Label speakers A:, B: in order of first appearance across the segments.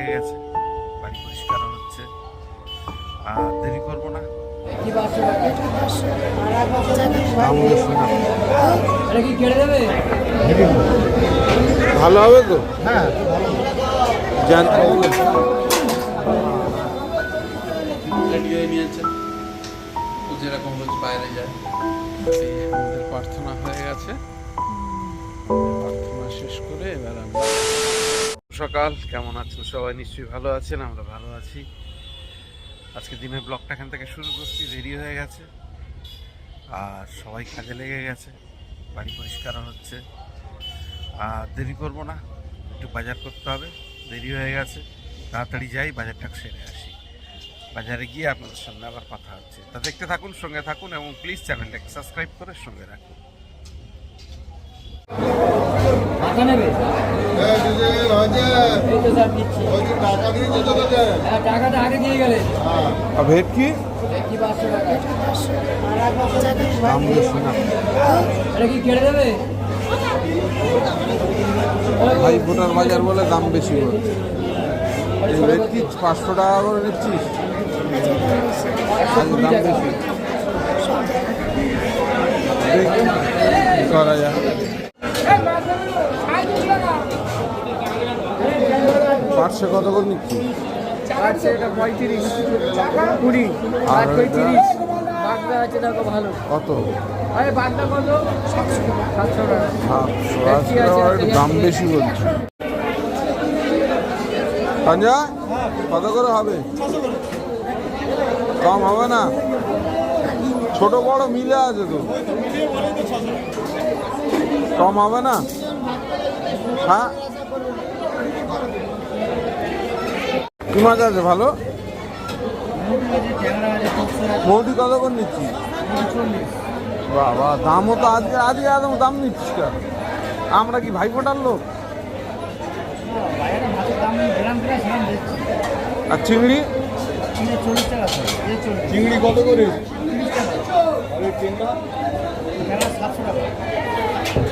A: লেগে গেছে। বাড়ি পরিষ্কার হচ্ছে। আর দেরি করব না।
B: এটা কি কেড়ে দেবে
A: ভালো হবে তো?
B: হ্যাঁ।
A: জানতে
C: রেডি হয়ে নিয়েছে ও যেরকম রোজ বাইরে যায় আমাদের প্রার্থনা হয়ে গেছে। প্রার্থনা শেষ করে এবার আমরা
A: সকাল, কেমন আছেন সবাই? নিশ্চয়ই ভালো আছেন, আমরা ভালো আছি। আজকে দিনের ব্লগটা এখান থেকে শুরু করছি, দেরি হয়ে গেছে। আর সবাই কাজে লেগে গেছে, বাড়ি পরিষ্কার হচ্ছে। আর দেরি করব না, একটু বাজার করতে হবে, দেরি হয়ে গেছে। তাড়াতাড়ি যাই, বাজারটা সেরে আসি। বাজারে গিয়ে আপনাদের সঙ্গে আবার কথা হচ্ছে। তা দেখতে থাকুন, সঙ্গে থাকুন এবং প্লিজ চ্যানেলটাকে সাবস্ক্রাইব করে সঙ্গে রাখুন।
C: ভাই, ভোটার বাজার বলে দাম বেশি এই পাঁচশো টাকা করে নিচ্ছিস? দাম বেশি। করা যায়? পাঁচশো কত করে
B: নিচ্ছি? এটা পঁয়ত্রিশ কুড়ি
C: আর
B: পঁয়ত্রিশ বাগদা আছে দেখো ভালো।
C: কত?
B: আরে বাগদা কত? সাতশো টাকা।
C: সাতশো একটু দাম বেশি বলছে। সঞ্জয় কত করে হবে? কম হবে না? ছোট বড় মিলে আছে তো। কম হবে না? হ্যাঁ? কি মাছ আছে, ভালো? মৌটি কত করে নিচ্ছি বাবা, দামও তো আজকে আজকে একদম দাম নিচ্ছিস কেন? আমরা কি ভাই ফোটার লোক? আর চিংড়ি? চিংড়ি কত করে?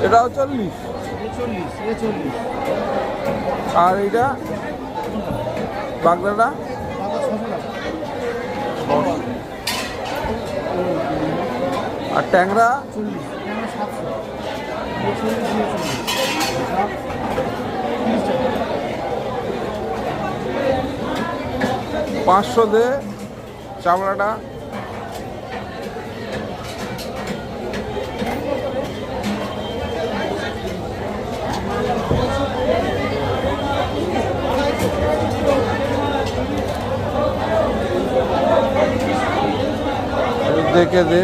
C: এটাও চল্লিশ। আর এইটা? বাগদাটা আর ট্যাংরা? পাঁচশো দে চামড়াটা। দেখে দে।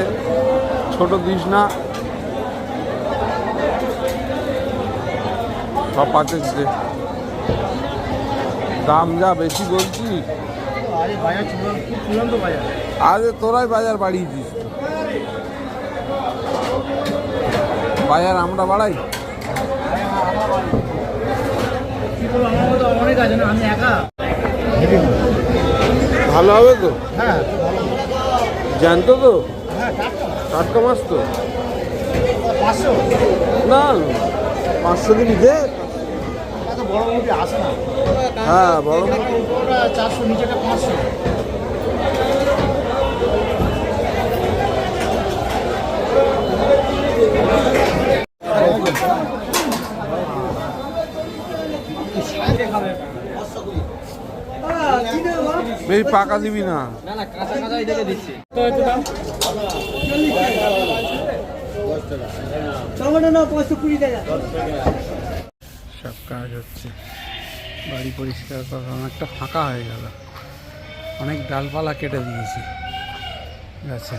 C: ছোট দিস না। সব পাঁচের দে। দাম যা বেশি বলছি।
B: আরে
C: তোরাই বাজার বাড়িয়ে দিস। বাজার আমরা বাড়াই। ভালো হবে তো?
B: হ্যাঁ।
C: জানতো তো?
B: টাটকা
C: মাছ তো।
B: পাঁচশো
C: না পাঁচশো
B: কি নিতে
C: হ্যাঁ বড়
B: চারশো নিচেটা পাঁচশো।
C: বেশি পাকা দিবি না।
B: কাঁচা দিচ্ছি।
C: সব কাজ হচ্ছে। বাড়ি পরিষ্কার করা অনেকটা ফাঁকা হয়ে গেল। অনেক ডালপালা কেটে দিয়েছি। গাছে।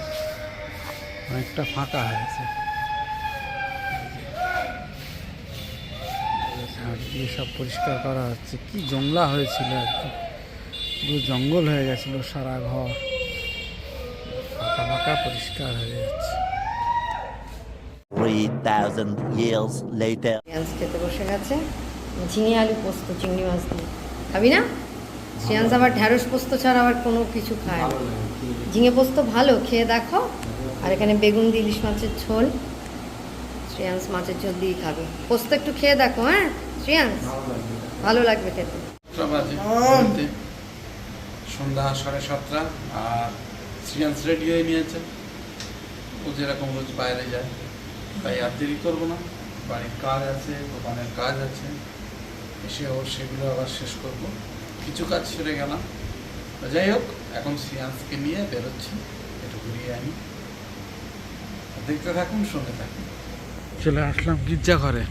C: অনেকটা ফাঁকা হয়েছে। দিয়ে সব পরিষ্কার করা হচ্ছে। কি জংলা হয়েছিল একদম। পুরো জঙ্গল হয়ে গেছিল সারা ঘর। ফাঁকা ফাঁকা পরিষ্কার হয়ে যাচ্ছে।
D: 3,000 years later.
E: শ্রেয়াংস খেতে বসে গেছে। ঝিঙে আলু পোস্ত চিংড়ি মাছ দিয়ে। খাবি না? শ্রেয়াংস আবার ঢ্যাঁড়স পোস্ত ছাড়া আবার কোনো কিছু খায় না। ঝিঙে পোস্ত ভালো খেয়ে দেখো। আর এখানে বেগুন দিয়ে ইলিশ মাছের ঝোল। শ্রেয়াংস মাছের ঝোল দিয়ে খাবে। পোস্ত একটু খেয়ে দেখো হ্যাঁ? শ্রেয়াংস ভালো লাগবে খেতে।
C: সন্ধ্যা সাড়ে সাতটা, আর রেডি হয়ে নিয়েছে। ও যেরকম রোজ বাইরে যায়, তাই আর দেরি করব না। বাড়ির কাজ আছে, দোকানের কাজ আছে, এসে ওর সেগুলো আবার শেষ করব। কিছু কাজ সেরে গেলাম। যাই হোক, এখন শ্রিয়াংশকে নিয়ে বেরোচ্ছি। একটু ঘুরিয়ে আনি দেখতে থাকুন, সঙ্গে থাকুন। চলে আসলাম গির্জাঘরে।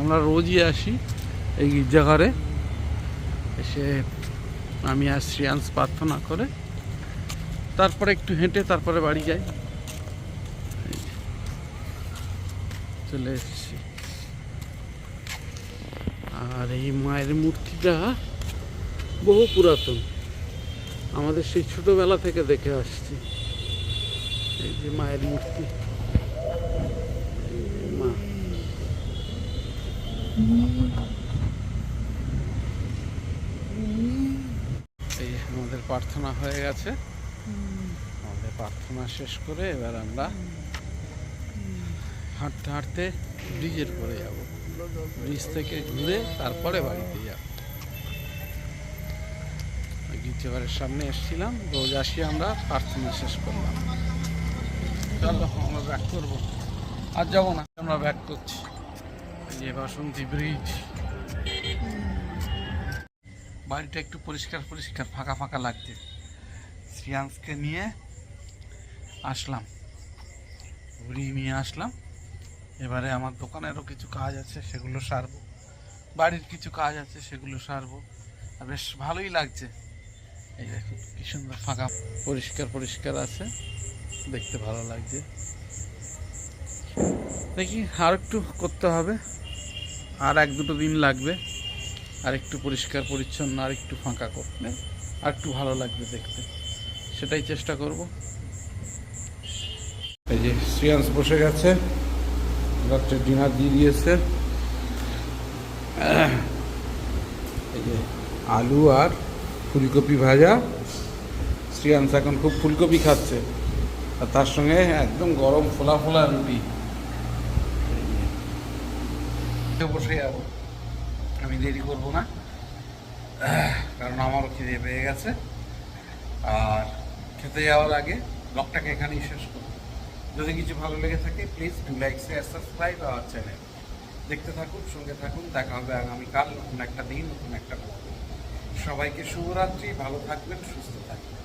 C: আমরা রোজই আসি এই গির্জাঘরে। এসে আমি আর শ্রিয়াংশ প্রার্থনা করে। তারপরে একটু হেঁটে তারপরে বাড়ি যাই। চলে এসেছি। আর এই মায়ের মূর্তিটা বহু পুরাতন। আমাদের সেই ছোটোবেলা থেকে দেখে আসছি। এই যে মায়ের মূর্তি। মা এই যে আমাদের প্রার্থনা হয়ে গেছে। আমাদের প্রার্থনা শেষ করে এবার আমরা হাঁটতে হাঁটতে ব্রিজের পরে যাব। ব্রিজ থেকে ঘুরে তারপরে বাড়িতে যাব। গির্জাঘরের সামনে এসেছিলাম রোজ আসি আমরা প্রার্থনা শেষ করলাম। চলো আমরা ব্যাক করব। আর যাব না আমরা ব্যাক করছি। এই যে বাসন্তী ব্রিজ। বাড়িটা একটু পরিষ্কার পরিষ্কার, ফাঁকা ফাঁকা লাগছে। শ্রিয়াংশকে নিয়ে আসলাম। ঘুরিয়ে নিয়ে আসলাম। এবারে আমার দোকানেরও কিছু কাজ আছে, সেগুলো সারবো। বাড়ির কিছু কাজ আছে, সেগুলো সারবো। বেশ ভালোই লাগছে। এই দেখুন কি সুন্দর ফাঁকা পরিষ্কার পরিষ্কার আছে। দেখতে ভালো লাগছে। দেখি আর একটু করতে হবে। আর এক দুটো দিন লাগবে। আর একটু পরিষ্কার, পরিচ্ছন্ন আর একটু ফাঁকা করলে আর একটু ভালো লাগবে দেখতে। সেটাই চেষ্টা করব। এই যে শ্রিয়াংশ বসে গেছে, রাত্রে ডিনার দিয়ে দিয়েছে। এই যে আলু আর ফুলকপি ভাজা। শ্রিয়াংশ এখন খুব ফুলকপি খাচ্ছে। আর তার সঙ্গে একদম গরম ফোলা ফোলা রুটি। বসে যাব। আমি দেরি করব না। কারণ আমারও খিদে পেয়ে গেছে। আর খেতে যাওয়ার আগে ব্লগটাকে এখানেই শেষ করব। যদি কিছু ভালো লেগে থাকে please do like share subscribe our channel দেখতে থাকুন, সঙ্গে থাকুন। দেখা হবে আগামীকাল নতুন একটা দিন, নতুন একটা সবাইকে শুভরাত্রি, ভালো থাকবেন, সুস্থ থাকবেন।